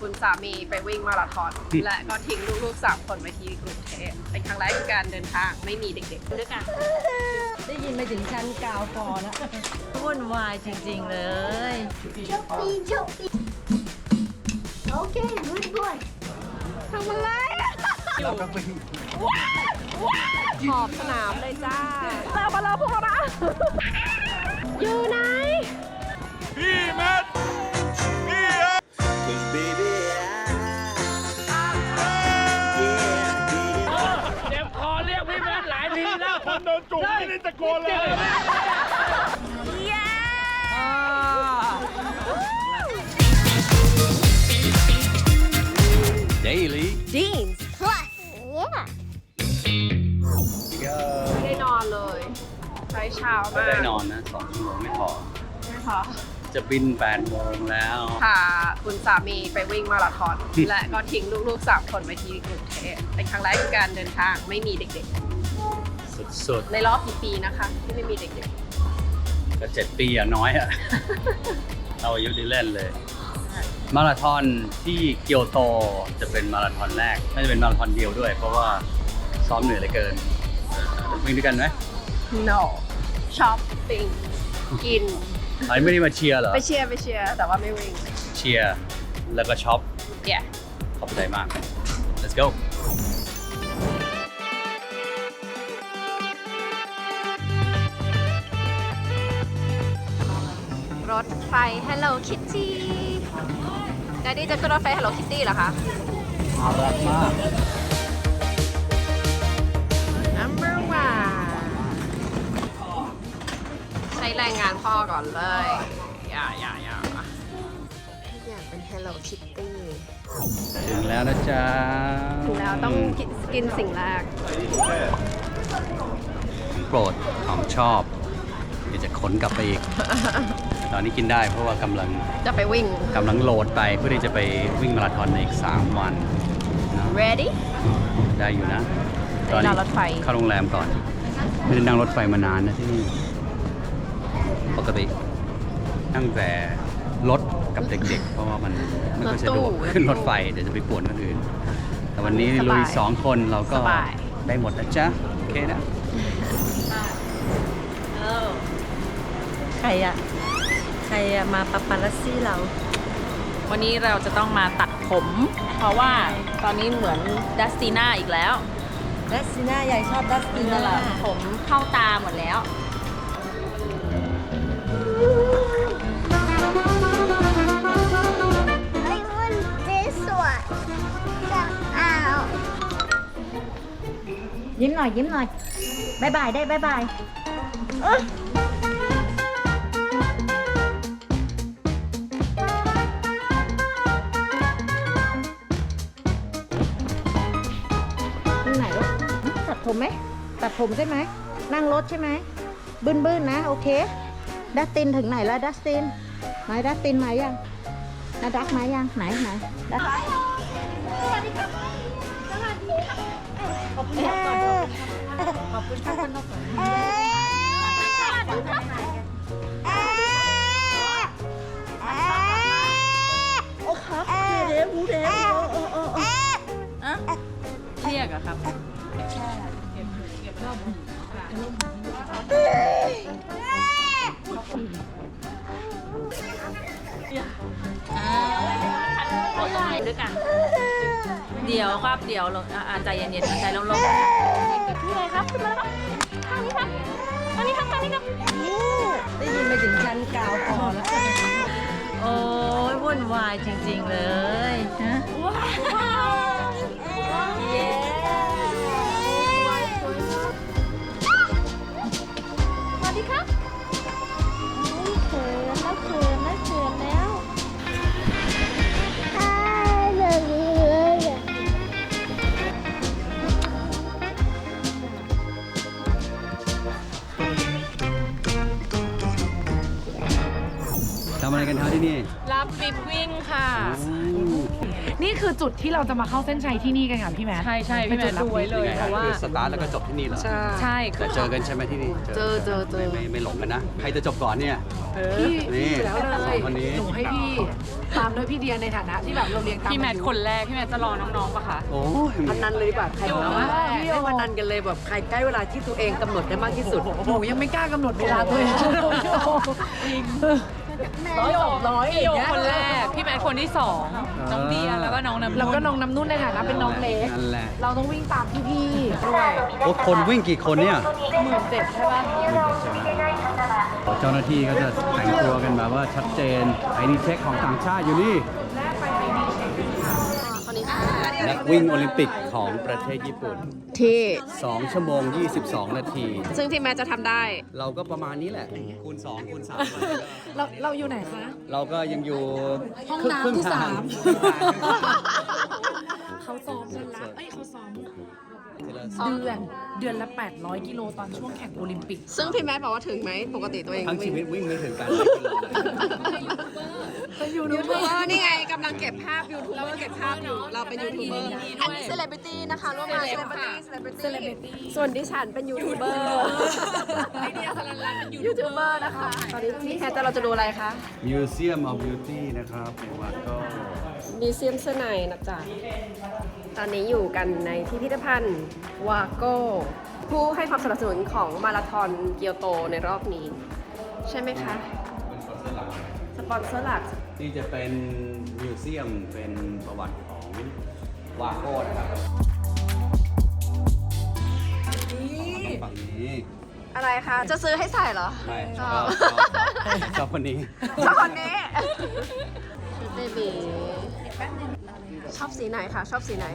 คุณสามีไปวิ่งมาราธอน และก็ทิ้งลูกๆสามคนไว้ที่กรุงเทพเป็นครั้งแรกในการเดินทางไม่มีเด็กๆด้วยกันได้ยินไปถึงชั้นกาวพอนะวุ่นวายจริงๆเลย Choppy, choppy. Okay, good boy. ทำอะไรขอบสนามเลยจ้าเจอมาแล้วพวกเรานะอยู่ไหน Cause โดนจุกไม่ได้ตะโกนเลย Daily. Jeans. Plus. Yeah. ไม่ได้นอนเลยใช้เช้าก็มากได้นอนนะสองชั่วโมงไม่พอค่ะจะบิน8โมงแล้ว พาคุณสามีไปวิ่งมาราธอน และก็ทิ้งลูกๆสามคนไว้ที่กรุงเทพเป็นครั้งแรกในการเดินทางไม่มีเด็ก สุดๆในรอบกี่ปีนะคะ ที่ไม่มีเด็กๆก็เจ็ดปีอะน้อยอะเราอายุได้เล่นเลย มาราธอนที่เกียวโตจะเป็นมาราธอนแรกน่าจะเป็นมาราธอนเดียวด้วย เพราะว่าซ้อมเหนื่อยเหลือเกินวิ่งด้วยกันไหมๆ no shopping กินอันนี้ไม่ได้มาเชียร์เหรอไปเชียร์ไปเชียร์แต่ว่าไม่วิ่งเชียร์แล้วก็ช็อป yeah ขอบใจมาก let's go รถไฟ Hello Kitty ดดดี้จะขึ้นรถไฟ Hello Kitty เหรอคะน่ารักมาก number one ใช้แรงงานพ่อก่อนเลย อย่าอย่าอย่าทุกอย่างเป็น Hello Kitty ถึงแล้วนะจ๊ะถึงแล้วต้องกินกินสิ่งแรกของโปรดของชอบเดี๋ยวจะขนกลับไปอีก ตอนนี้กินได้เพราะว่ากำลังจะไปวิ่ง กำลังโหลดไปเพื่อที่จะไปวิ่งมาราธอนในอีก 3 วันนะ ready ได้อยู่นะไปตอนนี้รอรถไฟ เข้าโรงแรมก่อน ไม่ได้นั่งรถไฟมานานนะที่นี่ ปกตินั่งแต่รถกับเด็กๆ เพราะว่ามันไม่ค่อยสะดวกรถตู้ขึ้นรถไฟเดี๋ยวจะไปป่วนคนอื่น แต่วันนี้สบายลุยสองคนเราก็สบาย ได้หมดนะจ๊ะ โอเคนะ ใครอะใค รอะมาปาปารัสซี่เรา วันนี้เราจะต้องมาตัดผม เพราะว่าตอนนี้เหมือนดัสติน่าอีกแล้ว ดัสติน่ายายชอบดัสตินั่น่านแหละผมเข้าตาหมดแล้ว I want this one. Ow. ยิ้มหน่อยยิ้มหน่อยบายบายได้บายบาย ผมใช่ไหม นั่งรถใช่ไหมบึ้นบึ้นๆนะ โอเค ดัสตินถึงไหนแล้วดัสตินไหนดัสตินมายังนาดักมายังไหนไหนดัสขอบคุณครับก่อนขอบคุณครับก่อนเดี๋ยวครับเดี๋ยวลงอะอะใจเย็นๆใจลงๆนี่ไงครับขึ้นมาแล้วครับทางนี้ครับทางนี้ครับทางนี้ครับได้ยินไปถึงชั้นกาวพอแล้ว โอ้ยวุ่นวายจริง ๆ เลยฮะเย้ นครับที่นี่รับบิบวิ่งค่ะอืมนี่คือคือจุดที่เราจะมาเข้าเส้นชัยที่นี่กันค่ะพี่แมท ใช่ใช่พี่แมทดูไว้เลยยังไงเพฮะราะว่า คือสตาร์ทแล้วก็จบที่นี่เหรอใช่ใช่แต่เจอกันใช่ไหมที่นี่เจอเจอเจอไม่ไม่ไม่หลงกันนะ ใครจะจบก่อนเนี่ย พี่นี่อยู่แล้วเลสอยงคนนี้ หนูให้พี่ตามด้วยพี่เดียในฐานะที่แบบเราเรียงตามพี่แมทคนแรกพี่แมทจะรอน้องๆปะคะ โอ้ยพนันเลยดีกว่าใครอยู่เอาแล้ววะพี่ไม่โอพนันกันเลยแบบใครใกล้เวลาที่ตัวเองกำหนดได้มากที่สุด หนูยังไม่กล้ากำหนดเวลาตัวเอง ร้อยสองร้อยอพี่โยย่างเงี้ยคนแรก พี่แมทคนที่สองน้องเดียแล้วก็น้องน้ำแล้วก็น้องน้ำนุ่นในฐานะเป็นน้องเล็กนั่นแหละ เราต้องวิ่งตามพี่ๆด้วยโอ้คนวิ่งกี่คนเนี่ยหมื่นเจ็ดใช่ป่ะเจ้าหน้าที่ก็จะแต่งตัวกันแบบว่าชัดเจนไอดีเช็คของต่างชาติอยู่นี่คน นี้ค่ะนักวิ่งโอลิมปิกของประเทศญี่ปุ่น ที่ 2 ชั่วโมง 22 นาที ซึ่งที่แม่จะทำได้ เราก็ประมาณนี้แหละ คูณ 2 คูณ 3 เราเราอยู่ไหนคะ เราก็ยังอยู่ห้องครึ่น้ำครึ่ที่ทสามครึ่งทางเขาซ้อมกันละเอ้ยเขาซ้อมทีละ เดือนเดือนละ 800 กิโลตอนช่วงแข่งโอลิมปิก ซึ่งพี่แมทบอกว่าถึงไหมปกติตัวเองทั้งชีวิตวิ่งไม่ถึง800กิโลเลยยูทูบเบอร์นี่ไงกำลังเก็บภาพยูทูบเบอร์เก็บภาพอยู่เราเป็นยูทูบเบอร์อันนี้เซเลบริตี้นะคะร่วมงานเซเลบริตี้เซเลบริตี้ส่วนดิฉันเป็นยูทูบเบอร์ยูทูบเบอร์นะคะตอนนี้ที่แคทเราจะดูอะไรคะ Museum of Beauty นะครับในวัดก็ มิวเซียมเสื้อในนะจ๊ะ ตอนนี้อยู่กันในพิพิธภัณฑ์วาโก้ผู้ให้ความสนับสนุนของมาราธอนเกียวโตในรอบนี้ ใช่ไหมคะสปอนเซอร์หลักที่จะเป็นมิวเซียมเป็นประวัติของวาโก้นะครับฝั่งนี้อะไรคะ จะซื้อให้ใส่เหรอไม่ชชออบบชอบชอบคนนี้ชอบคนนี้ชุ ดเบบีชอบสีไหนคะชอบสีไหน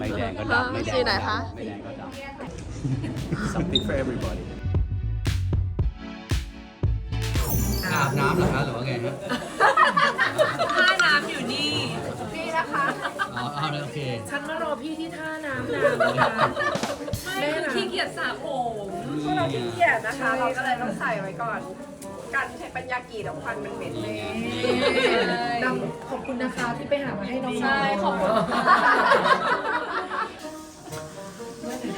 ไม่แดงก็ดำไม่แดงสีไหนก็คะดำไม่แดงก็ดำ something for everybody อาบน้ำเหรอคะหรือว่าไงฮะท่าน้ำอยู่นี่นี่นะคะอ๋อเอาโอเคฉันมารอพี่ที่ท่าน้ำนานแล้วนะแม่นะขี้เกียจสระผมพวกเราขี้เกียจนะคะ เราก็เลยต้องใส่ไว้ก่อน กันใช้ปัญญากีแล้วควันมันเหม็นเลยดำขอบคุณนะคะที่ไปหามาให้น้องๆ ใช่ขอบคุณ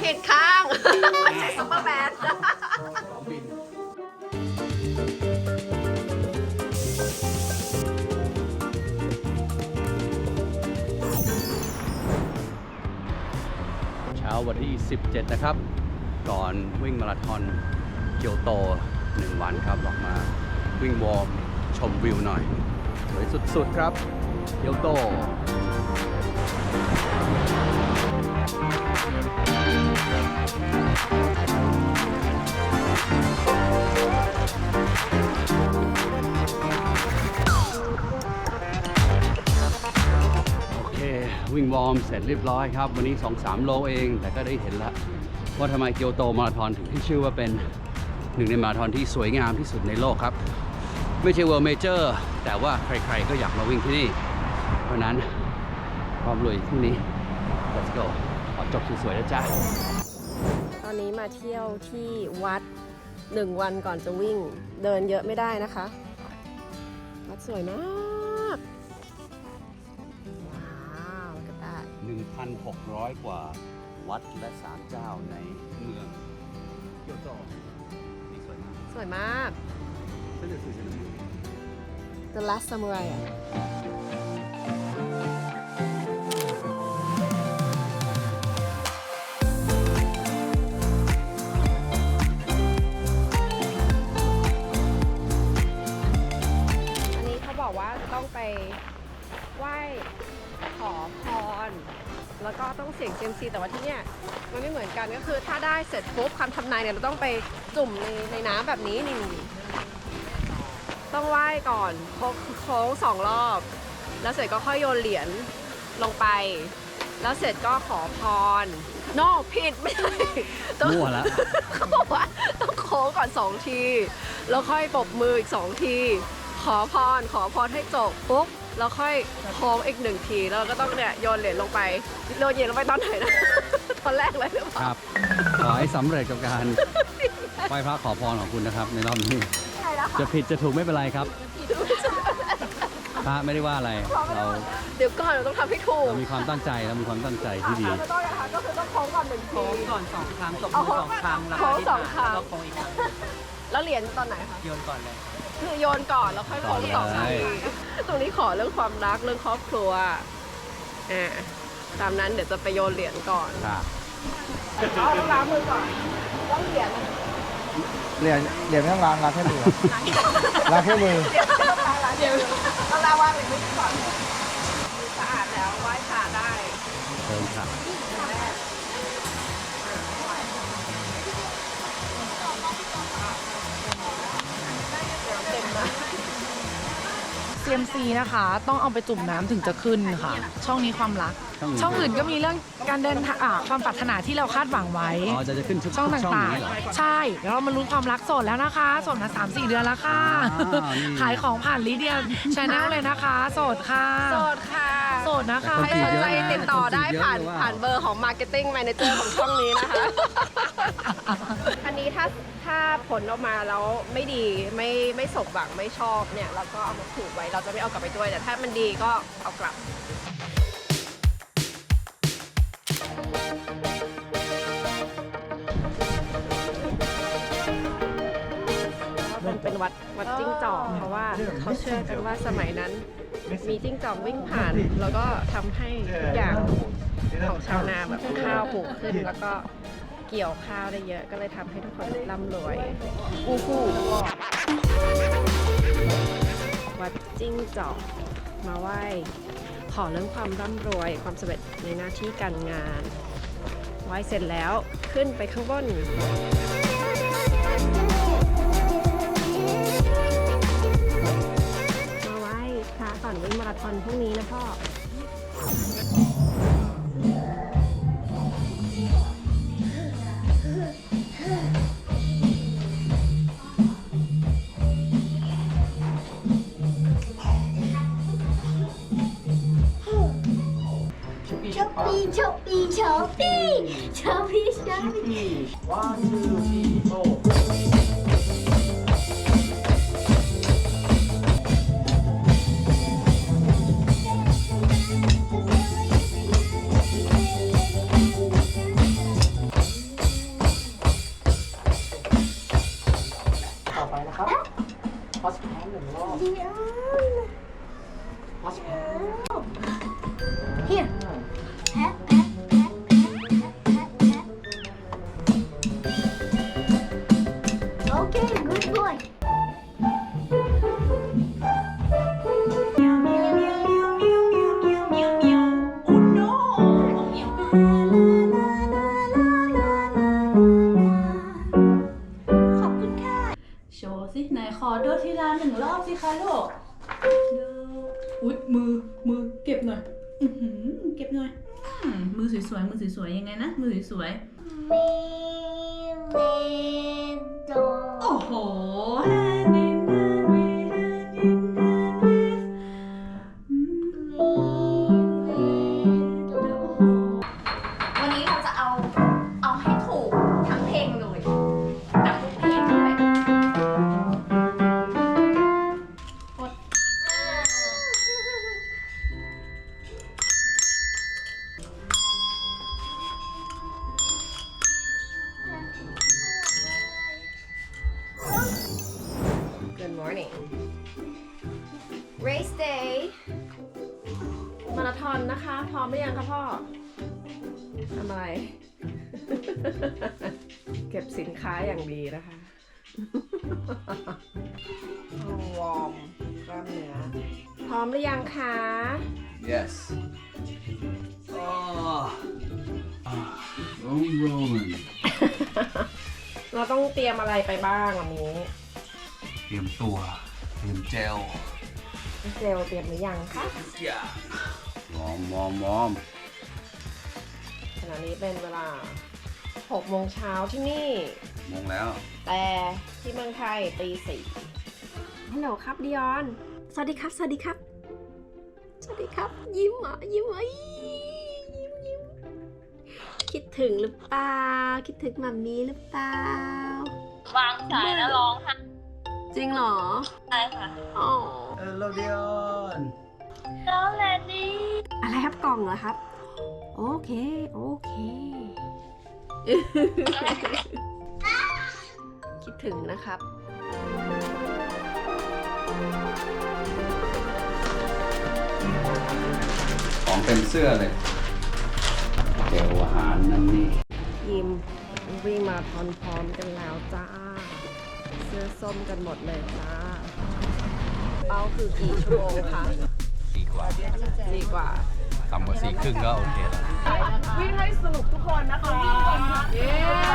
ผิดข้างไม่ใช่ซุปเปอร์แมน เช้าวันที่ 17 นะครับ ก่อนวิ่งมาราธอนเกียวโต 1วันครับออกมาวิ่งวอร์มชมวิวหน่อย สวยสุดๆครับเกียวโตโอเควิ่งวอร์มเสร็จเรียบร้อยครับ วันนี้ 2-3 โลเอง แต่ก็ได้เห็นแล้วว่าทำไมเกียวโตมาราธอนถึงที่ชื่อว่าเป็น หนึ่งในมาราธอนที่สวยงามที่สุดในโลกครับ ไม่ใช่ World Major แต่ว่าใครๆก็อยากมาวิ่งที่นี่ เพราะนั้นความลุยพรุ่งนี้ let's go ขอจบสวยๆนะจ๊ะตอนนี้มาเที่ยวที่วัดหนึ่งวันก่อนจะวิ่งเดินเยอะไม่ได้นะคะ วัดสวยมาก ว้าวก็ได้1,600 กว่าวัดและศาลเจ้าในเมืองเกียวโตนี่ส วยมาก สวยมาก เส้นเดือดสีเส้นเดือด The Last Samurai อะ ก็ต้องเสี่ยงเซียมซีแต่ว่าที่เนี่ยมันไม่เหมือนกันก็คือถ้าได้เสร็จปุ๊บคำทำนายเนี่ยเราต้องไปจุ่มในในน้ำแบบนี้นี่ต้องไหว้ก่อนโค้งสองรอบ แล้วเสร็จก็ค่อยโยนเหรียญลงไป แล้วเสร็จก็ขอพรนอกผิดไม่ใช่ต้องมั่วละเขาบอกว่าต้องโค้งก่อนสองที แล้วค่อยปรบมืออีกสองที ขอพรขอพรให้จบปุ๊บ แล้วค่อยโค้งอีกหนึ่งที แล้วเราก็ต้องเนี่ยโยนเหรียญลงไปโยนเหรียญลงไปตอนไหนนะ ตอนแรกเลยหรือเปคล่ารับ ขอให้สำเร็จกับการไหว้พระขอพรของคุณนะครับ ในรอบนี้ ใช่แล้วค่ะจะผิดจะถูกไม่เป็นไรครับ พระไม่ได้ว่าอะไร เราเดี๋ยวก่อนเราต้องทำให้ถูกเรามีความตั้งใจเรามีความตั้งใจที่ดีไม่ต้องนะคะก็คือต้องโค้งก่อนหนึ่งที โค้งก่อนสองครั้งตบเอามือโค้งสองครั้งแล้วโค้งสองครั้ง แล้วก็โค้งอีกครั้งแล้วเหรียญตอนไหนคะ โยนก่อนเลยคื อโยนก่อนแล้วค่อยโค้งสองทีตรงนี้ขอเรื่องความรักเรื่องครอบครัวอ่าตามนั้นเดี๋ยวจะไปโยนเหรียญก่อนค่ะเอาต้องล้างมือก่อนต้องเหรียญเหรียญเหรียญไม่ต้องล้างล้างแค่มือล้างแค่มือเดี๋ยวต้องล้างวางเหรียญมือก่อน ซียมซีนะคะ ต้องเอาไปจุ่มน้ำถึงจะขึ้นค่ะ ช่องนี้ความรัก ช่องอื่นก็มีเรื่องการเดินทางอ่าความปรารถนาที่เราคาดหวังไว้ อ๋อจะจะขึ้นทุกช่องทุกช่องต่างนี้เหรอ ๆ ใช่แล้วเรามาลุ้นความรักโสดแล้วนะคะโสดมา3 4เดือนแล้วค่ะอ๋อนี่ ขายของผ่านลิเดียชาแนลเลยนะคะโสดค่ะโสดค่ะโสดนะคะ ใครสนใจติดต่อได้ผ่านคนจีบเยอะเลยว่ะผ่านเบอร์ของ Marketing Manager ของช่องนี้นะคะอันนี้ ถ้าถ้าผลออกมาแล้วไม่ดีไม่ไม่สมหวังไม่ชอบเนี่ยเราก็เอามาผูกไว้เราจะไม่เอากลับไปด้วยแต่ถ้ามันดีก็เอากลับมันเป็นวัดวัดจิ้งจอกเพราะว่าเขาเชื่อกันว่าสมัยนั้น มีจิ้งจอกวิ่งผ่าน แล้วก็ทำให้ทุกอย่างของชาวนาแบบข้าวปลูกขึ้นแล้วก็ เกี่ยวข้าวได้เยอะ ก็เลยทำให้ทุกคนร่ำรวยอู้หู้วัดจิ้งจอกมาไหว้ขอเรื่องความร่ำรวยความสำเร็จในหน้าที่การงานไหว้เสร็จแล้วขึ้นไปข้างบนมาไหว้พระก่อนวิ่งมาราธอนพรุ่งนี้นะพ่อ Reality. One, two, three. สวยๆมือสวยๆยังไงนะมือสวยๆโอ้โห Rolling rolling เราต้องเตรียมอะไรไปบ้างวันนี้เตรียมตัว เตรียมเจลเจลเตรียมหรือยังคะวอร์มวอร์มวอร์มขณะนี้เป็นเวลา6โมงเช้าที่นี่มงแล้ว แต่ที่เมืองไทยตีสี่ฮัลโหลครับดิออน สวัสดีครับ สวัสดีครับ สวัสดีครับ ยิ้มเหรอะยิ้มเหรอะยิ้มยิ้ม คิดถึงหรือเปล่า คิดถึงมัมมี่หรือเปล่า วางสายแล้วร้องไห้จริงเหรอใช่ค่ะอ๋อเออโลเดียนอะไรครับกล่องเหรอครับ โอเค โอเค คิดถึงนะครับของเต็มเสื้อเลย เดี๋ยวอาหารนั่นนี่ทีมวิ่งมาทอนพร้อมกันแล้วจ้า เสื้อส้มกันหมดเลยจ้า เป้าคือกี่ชั่วโมงคะสี่กว่าดีกว่าต่ำกว่าสี่ครึ่งก็โอเคแล้ววิ่งให้สนุกทุกคนนะคะเย้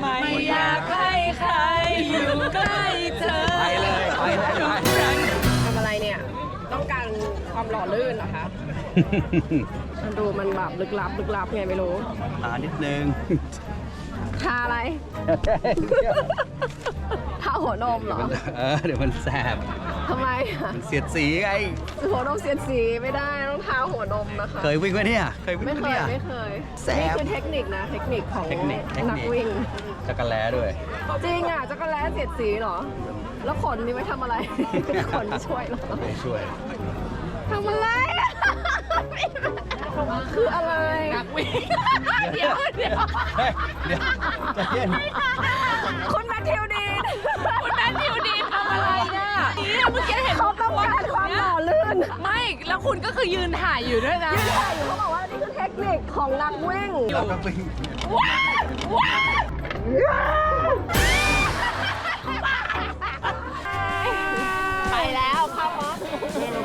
ไม่อยากให้ใครอยู่ใกล้เธอไปเลยไปเลย ความหล่อลื่นเหรอคะ มันดูมันแบบลึกลับลึกลับไงไม่รู้ ตานิดนึง ทาอะไร ทาหัวนมเหรอ เออ เดี๋ยวมันแสบ ทำไมอะมันเสียดสีไง หัวนมเสียดสีไม่ได้ต้องทาหัวนมนะคะ เคยวิ่งไหมเนี่ย เคยวิ่งไม่ไหมเคยเนี่ย ไม่เคย แสบนี่คือเทคนิคนะ เทคนิคของเทคนิคเทคนิค นักวิ่ง จักรแล้ด้วย จริงอะจักรแล้เสียดสีเหรอ แล้วขนนี่ไว้ทำอะไร ขนช่วยเหรอ ไม่ช่วย ทำอะไรอะคืออะไรนักวิ่งเดี๋ยวเดี๋ยวเฮ้ยเดี๋ยวใจเย็นคุณแมทธิวดีนคุณแมทธิวดีทำอะไรเนี่ยเนี่ยเมื่อกี้เห็นเขาต้องการความหล่อลื่นไม่ แล้วคุณก็คือยืนถ่ายอยู่ด้วยนะยืนถ่ายอยู่เขาบอกว่านี่คือเทคนิคของนักวิ่งแล้วก็วิ่งไป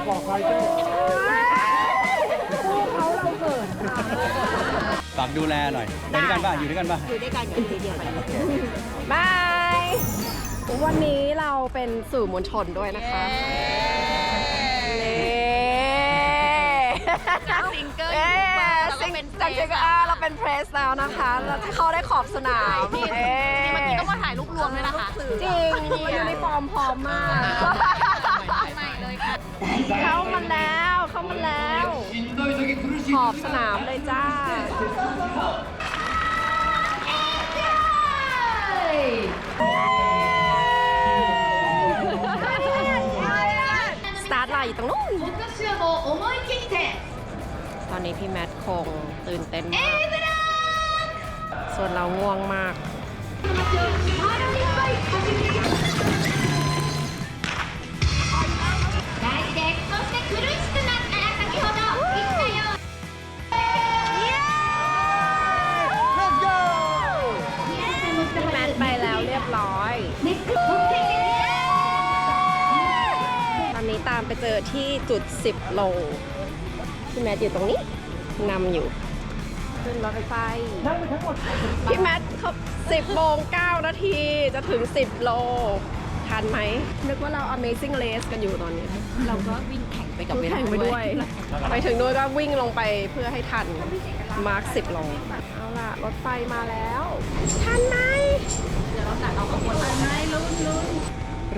บอกใครเจ้าเขาเราเกิดฝากดูแลหน่อยไปด้วยกันป่ะอยู่ด้วยกันป่ะ อยู่ด้วยกันอยู่ทีเดียวกันบาย วันนี้เราเป็นสื่อมวลชนด้วยนะคะจากซิงเกิลยูทูบเบอร์เราก็เป็นจากซิงเกิลอ่าเราเป็นเพรสแล้วนะคะแล้วเขาได้ขอบสนามนี่เมื่อกี้ต้องมาถ่ายรูปรวมด้วยนะคะ จริงยูนิฟอร์มพร้อมมาก ขอบสนามเลยจ้า สตาร์ทไลน์อยู่ตรงนู้น 私はもう思い切って ตอนนี้พี่แมทคงตื่นเต้นมาก ส่วนเราง่วงมาก 大事ですそして苦しく ตอนนี้ตามไปเจอที่จุด 10 โลพี่แมทอยู่ตรงนี้นำอยู่ ขึ้นรถไฟไฟพี่แมทเขา10โมง9นาทีจะถึง 10 โลทันไหมนึกว่าเรา Amazing Race กันอยู่ตอนนี้ เราก็วิ่งแข่งไปกับเวลาแข่งไปด้วย ไปถึงด้วยก็วิ่งลงไปเพื่อให้ทัน มาร์ค 10 โล เอาล่ะ รถไฟมาแล้ว ทันไหม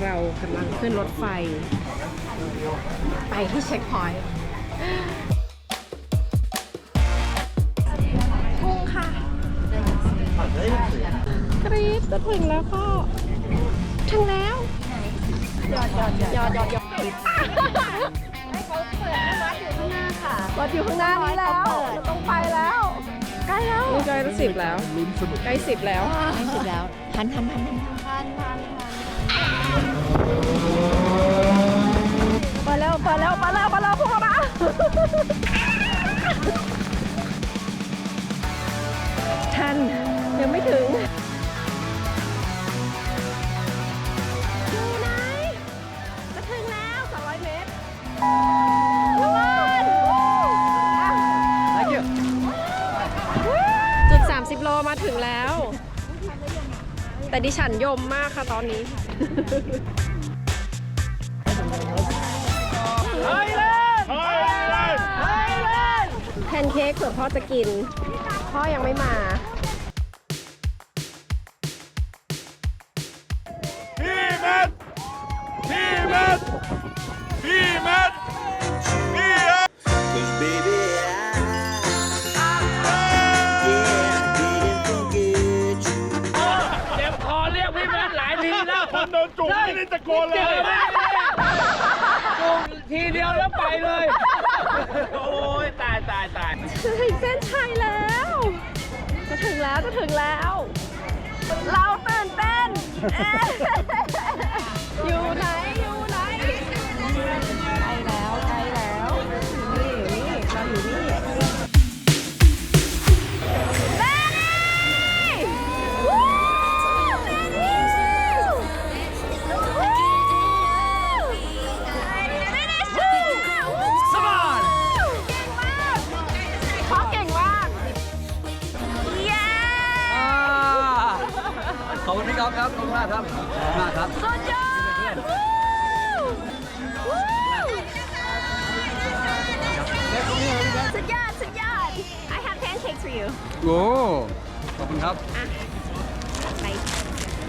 เรากำลังขึ้นรถไฟ ไปที่เช็คพอยต์พุ่งค่ะกรี๊ดจะถึงแล้วพ่อถึงแล้วยอดยอดยอดยอดยอดรถอยู่ข้างหน้านี้แล้วต้องไปแล้ว ใกล้แล้วใกล้สิบแล้วใกล้สิบแล้วใกล้สิบแล้วทันทันทันทันทันทันไปแล้ว ไปแล้วไปแล้วไปแล้วพวกเรามาทันยังไม่ถึงอยู่ไหนจะถึงแล้ว200เมตรระวังอะจุด 30 โลมาถึงแล้ว แต่ดิฉันยมมากค่ะตอนนี้ แพนเค้กเผื่อพ่อจะกิน พ่อยังไม่มา พี่แมทพี่แมทพี่แมทพี่แมทเจ็บคอเรียกพี่แมทหลายทีแล้วคนโดนจุกไม่ได้จะคนเลย ทีเดียวแล้วไปเลย โอ้ยตายตายตายจะถึงเส้นชัยแล้ว จะถึงแล้วจะถึงแล้ว เราตื่นเต้นเอ๊ะอยู่ไหน มากครับขอบคุณมากครับ สุดยอดวู้วู้สุดยอดสุดยอด I have pancakes for you โอ้ขอบคุณครับไป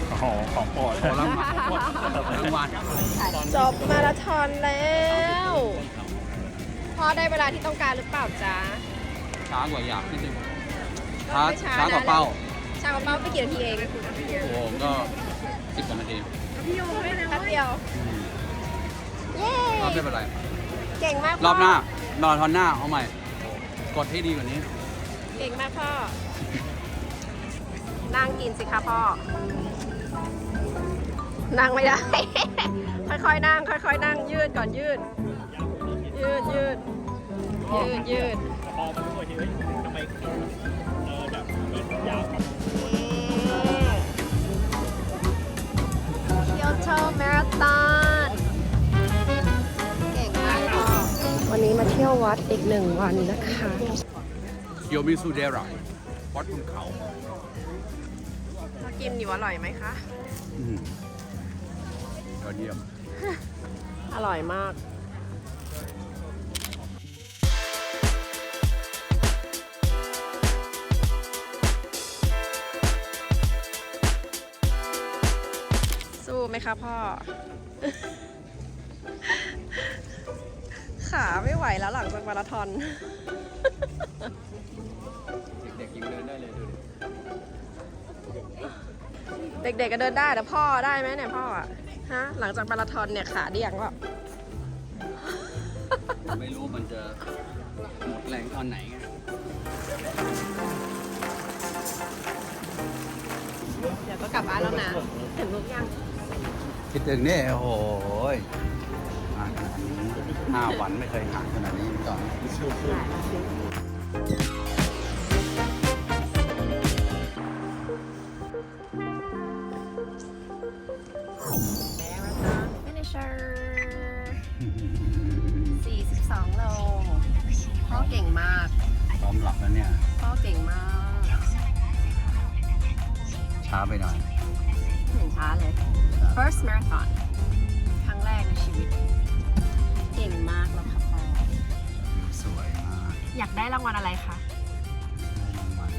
โอ้โหของโปรดขอรางวัลรางวัลจบมาราธอนแล้วพ่อได้เวลาที่ต้องการหรือเปล่าจ๊ะช้ากว่าอยากนิดนึงช้าไม่ช้าช้ากว่านะเป้าชากระเป๋าไปกี่นาทีเองโอ้โหก็ สิบกว่านาทีแป๊บเดียว เย้ก็ไม่เป็นไร เก่งมากพ่รอบหน้ามาราธอนหน้าเอาใหม่ กดให้ดีกว่านี้ เก่งมากพ่อ นั่งกินสิคะพ่อ นั่งไม่ได้ ค่อยๆนั่ง ค่อยๆนั่งยืดก่อนยืด ยืดยืดยืดยืดเกี ยววัดอีกหนึ่งวันนะคะโยมิสุเดระวัดบนเขามากินอยู่อร่อยไหมคะอืมยอดเยี่ยม อร่อยมากสู้ไหมคะพ่อ ขาไม่ไหวแล้วหลังจากมาราธอน เด็กๆยังเดินได้เลยดูดิเด็กๆก็เดินได้แต่พ่อได้ไหมเนี่ยพ่ออะฮะ หลังจากมาราธอนเนี่ยขาเดี่ยงว่าไม่รู้มันจะหมดแรงตอนไหนไงเดี๋ยวก็กลับบ้านแล้วนะถึงลูกยัง คิดถึงนี่โอ้โหยมาขนาดนี้ ห้าวันไม่เคยห่างขนาดนี้มาก่อน finisher 42โลพ่อเก่งมากพร้อมหลับแล้วเนี่ย พ่อเก่งมาก ช้าไปหน่อย เห็นช้าเลย first marathon ครั้งแรกในชีวิตเก่งมากแล้วค่ะพ่อวิวสวยมากอยากได้รางวัลอะไรคะได้รางวัล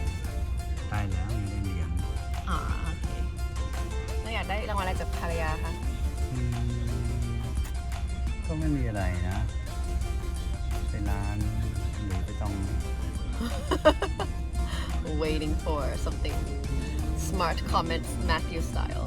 ได้แล้วยังได้เหรียญอ๋อโอเคแล้วอยากได้รางวัลอะไรจากภรรยาคะอืมก็ไม่มีอะไรนะไปร้านหรือไปต้อง waiting for something smart comments Matthew style